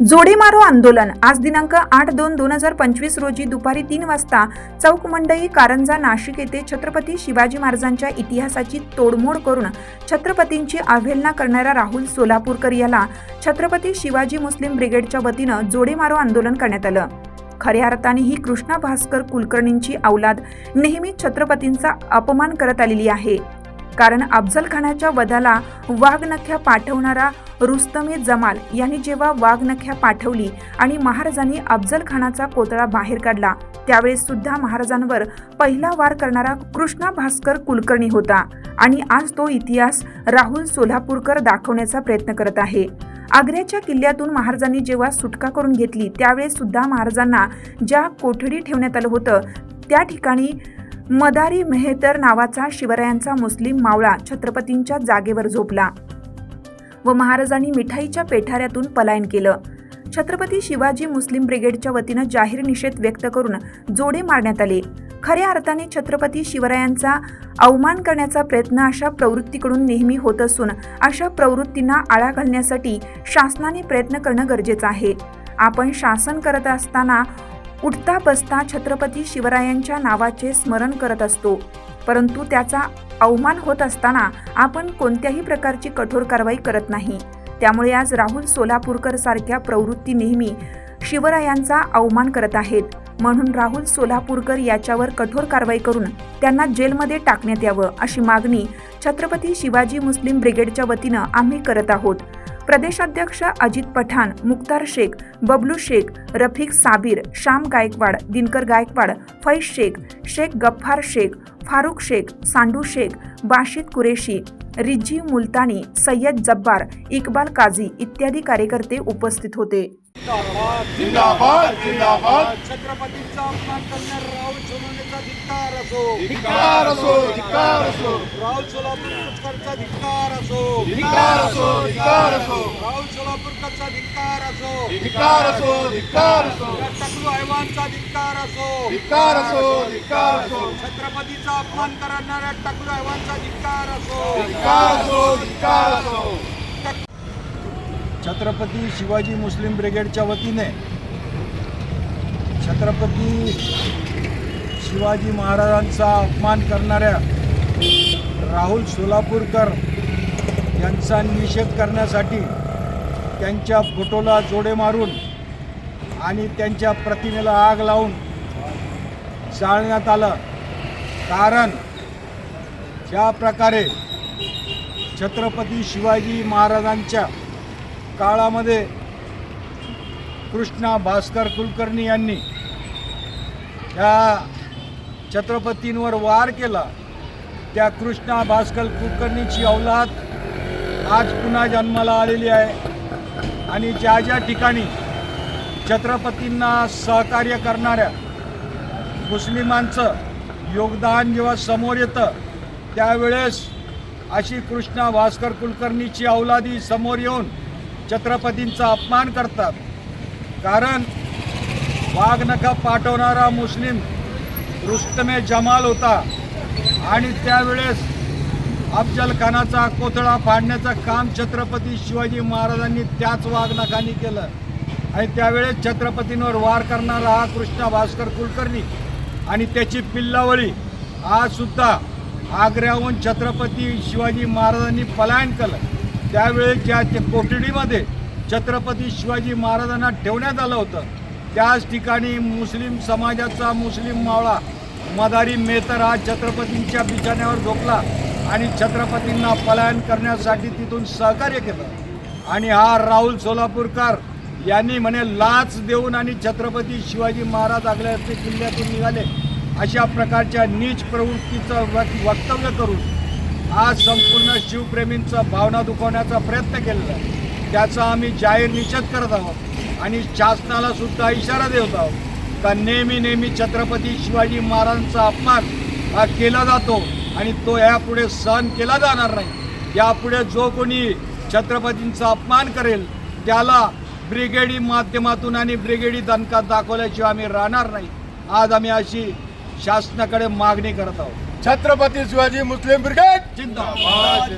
जोडे मारो आंदोलन. आज दिनांक आठ दोन दोन हजार पंचवीस रोजी दुपारी तीन वाजता चौक मंडई कारंजा नाशिक येथे छत्रपती शिवाजी महाराजांच्या इतिहासाची तोडमोड करून छत्रपतींची अवहेलना करणाऱ्या राहुल सोलापूरकर याला छत्रपती शिवाजी मुस्लिम ब्रिगेडच्या वतीनं जोडे मारो आंदोलन करण्यात आलं. खऱ्या अर्थाने ही कृष्णा भास्कर कुलकर्णींची अवलाद नेहमी छत्रपतींचा अपमान करत आलेली आहे. कारण अफजल खानाच्या वधाला वाघनख्या पाठवणारा रुस्तमे जमाल यांनी जेव्हा वाघनख्या पाठवली आणि महाराजांनी अफजल खानाचा कोतळा बाहेर काढला त्यावेळेस सुद्धा महाराजांवर पहिला वार करणारा कृष्णा भास्कर कुलकर्णी होता आणि आज तो इतिहास राहुल सोलापूरकर दाखवण्याचा प्रयत्न करत आहे. आग्र्याच्या किल्ल्यातून महाराजांनी जेव्हा सुटका करून घेतली त्यावेळेस सुद्धा महाराजांना ज्या कोठडी ठेवण्यात आलं होतं त्या ठिकाणी मदारी मेहतर नावाचा शिवरायांचा मुस्लिम मावळा छत्रपतींच्या जागेवर झोपला व महाराजांनी मिठाईच्या पेठाऱ्यातून पलायन केलं. छत्रपती शिवाजी मुस्लिम ब्रिगेडच्या वतीनं जाहीर निषेध व्यक्त करून जोडे मारण्यात आले. खऱ्या अर्थाने छत्रपती शिवरायांचा अवमान करण्याचा प्रयत्न अशा प्रवृत्तीकडून नेहमी होत असून अशा प्रवृत्तींना आळा घालण्यासाठी शासनाने प्रयत्न करणं गरजेचं आहे. आपण शासन करत असताना उठता बसता छत्रपती शिवरायांच्या नावाचे स्मरण करत असतो. परंतु त्याचा अवमान होत असताना आपण कोणत्याही प्रकारची कठोर कारवाई करत नाही. त्यामुळे आज राहुल सोलापूरकर सारख्या प्रवृत्ती नेहमी शिवरायांचा अवमान करत आहेत. म्हणून राहुल सोलापूरकर याच्यावर कठोर कारवाई करून त्यांना जेलमध्ये टाकण्यात यावं अशी मागणी छत्रपती शिवाजी मुस्लिम ब्रिगेडच्या वतीनं आम्ही करत आहोत. प्रदेशाध्यक्ष अजित पठाण मुक्तार शेख बबलू शेख रफिक साबीर श्याम गायकवाड दिनकर गायकवाड फैज शेख शेख गफ्फार शेख फारुख शेख सांडू शेख बाशिद कुरेशी रिज्जी मुलतानी सय्यद जब्बार इक्बाल काझी इत्यादी कार्यकर्ते उपस्थित होते. जिंदाबाद जिंदाबाद छत्रपतींचा अपमान करणाऱ्या राहुल सोनवणेचा धिक्कार असो धिक्कार असो धिक्कार असो राहुल सोलापूरकरचा धिक्कार असो धिक्कार असो धिक्कार असो राहुल सोलापूरकरचा धिक्कार असो धिक्कार असो धिक्कार असो टकलू हैवानचा धिक्कार असो धिक्कार असो धिक्कार असो छत्रपतीचा अपमान करणाऱ्या टकलू हैवानचा धिक्कार असो धिक्कार असो धिक्कार असो छत्रपती शिवाजी मुस्लिम ब्रिगेडच्या वतीने छत्रपती शिवाजी महाराजांचा अपमान करणाऱ्या राहुल सोलापूरकर यांचा निषेध करण्यासाठी त्यांच्या फोटोला जोडे मारून आणि त्यांच्या प्रतिमेला आग लावून जाळण्यात आलं. कारण ज्या प्रकारे छत्रपती शिवाजी महाराजांच्या काळामध्ये कृष्णा भास्कर कुलकर्णी यांनी या छत्रपतींवर वार केला त्या कृष्णा भास्कर कुलकर्णीची अवलाद आज पुन्हा जन्माला आलेली आहे. आणि ज्या ज्या ठिकाणी छत्रपतींना सहकार्य करणाऱ्या मुस्लिमांचं योगदान जेव्हा समोर येतं त्यावेळेस अशी कृष्णा भास्कर कुलकर्णीची अवलादी समोर येऊन छत्रपतींचा अपमान करतात. कारण वाघनखा पाठवणारा मुस्लिम रुस्तमे जमाल होता. आणि त्यावेळेस अफजल खानाचा कोथळा फाडण्याचं काम छत्रपती शिवाजी महाराजांनी त्याच वाघनखानी केलं. आणि त्यावेळेस छत्रपतींवर वार करणारा हा कृष्णा भास्कर कुलकर्णी आणि त्याची पिल्लावळी. आजसुद्धा आग्र्याहून छत्रपती शिवाजी महाराजांनी पलायन केलं. त्यावेळेस ज्या ते कोठडीमध्ये छत्रपती शिवाजी महाराजांना ठेवण्यात आलं होतं त्याच ठिकाणी मुस्लिम समाजाचा मुस्लिम मावळा मदारी मेहतर हा छत्रपतींच्या बिछाण्यावर झोपला आणि छत्रपतींना पलायन करण्यासाठी तिथून सहकार्य केलं. आणि हा राहुल सोलापूरकर यांनी म्हणे लाच देऊन आणि छत्रपती शिवाजी महाराज आगल्या किल्ल्यातून निघाले अशा प्रकारच्या नीच प्रवृत्तीचं वक्तव्य करून आज संपूर्ण शिवप्रेमींचं भावना दुखवण्याचा प्रयत्न केलेला आहे. त्याचा आम्ही जाहीर निषेध करत आहोत आणि शासनाला सुद्धा इशारा देत आहोत का नेहमी नेहमी छत्रपती शिवाजी महाराजांचा अपमान हा केला जातो आणि तो यापुढे सहन केला जाणार नाही. यापुढे जो कोणी छत्रपतींचा अपमान करेल त्याला ब्रिगेडी माध्यमातून आणि ब्रिगेडी दणकात दाखवल्याशिवाय आम्ही राहणार नाही. आज आम्ही अशी शासनाकडे मागणी करत आहोत. Chhatrapati Shivaji Muslim brigade. जिंदाबाद. जिंदाबाद